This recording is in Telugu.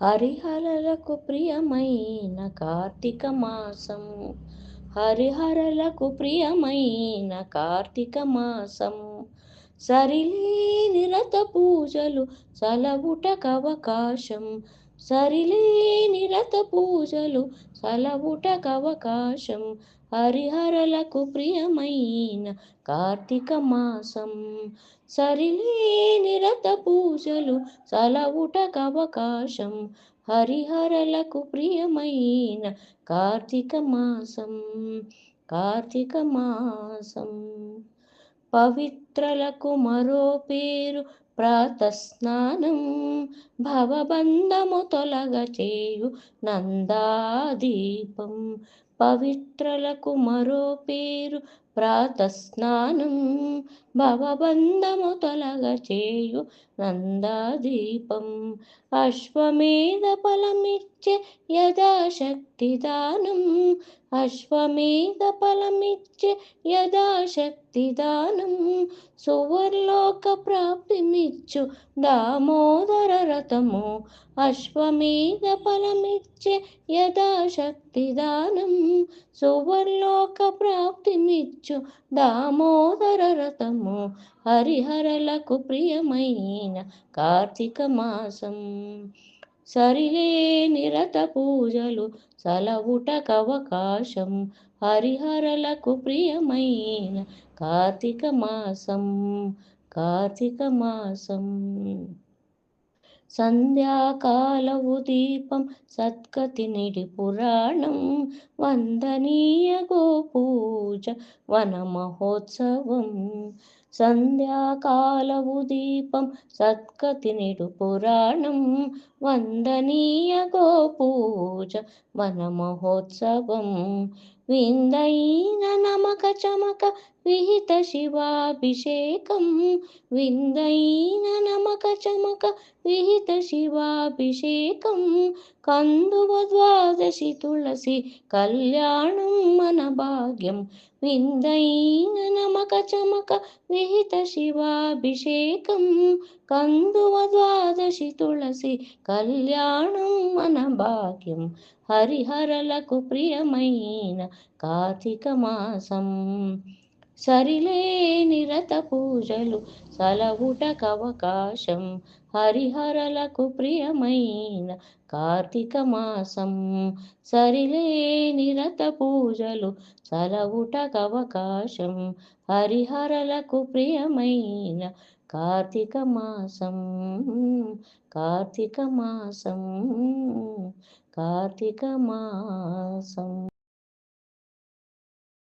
హరిహరలకు ప్రియమైన కార్తీక మాసం హరిహరలకు ప్రియమైన కార్తీక మాసం సరిలేని రథ పూజలు సలవుటకవకాశం సరిలేని రథ పూజలు సలవుటకవకాశం హరిహరలకు ప్రియమైన కార్తీక మాసం. సరిలేని రథ పూజలు సలవుటకవకాశం హరిహరలకు ప్రియమైన కార్తీక మాసం. కార్తీక మాసం. పవిత్రలకు మరో పేరు ప్రాతస్నానం. భవబంధము తొలగ చేయు నందాదీపం. పవిత్రలకు మరో పేరు ప్రాతస్నానం భవబంధము తొలగ చేయు నందాదీపం. అశ్వమేధ ఫలమిచ్చే యథాశక్తి దానం అశ్వమేధ ఫలమిచ్చే యథాశక్తి దానం సువర్లోక ప్రాప్తిమిచ్చు దామోదర రథము. అశ్వమేధ ఫలమిచ్చే యథాశక్తి దానం సువర్లోక ప్రాప్తిమిచ్చు దామోదర రథము హరిహరలకు ప్రియమైన కార్తీక మాసం. సరిలేని రథ పూజలు సలవుటకవకాశం హరిహరలకు ప్రియమైన కార్తీక మాసం. కార్తీక మాసం. సంధ్యాకాలవు దీపం సత్కతి నిడి పురాణం. వందనీయ గోపు గోపూజ వన మహోత్సవం సంధ్యాకాలవు దీపం సత్కతి నిడు పురాణం. వందనీయ గోపూజ వన మహోత్సవం విందైన నమక చమక విహిత శివాభిషేకం. విందైన నమక చమక విహిత శివాభిషేకం. కందువ ద్వాదశి తులసి కళ్యాణం. భాగ్యం. విందైన నమక చమక విహిత శివాభిషేకం. కందువ ద్వాదశి తులసి కళ్యాణం మన భాగ్యం. హరిహరలకు ప్రియమైన కార్తీక మాసం. సరిలేని నిరత పూజలు సలవుటకవకాశం హరిహరలకు ప్రియమైన కార్తీక మాసం. సరిలేని నిరత పూజలు సలవుటకవకాశం హరిహరలకు ప్రియమైన కార్తీక మాసం. కార్తీక మాసం. కార్తీక మాసం.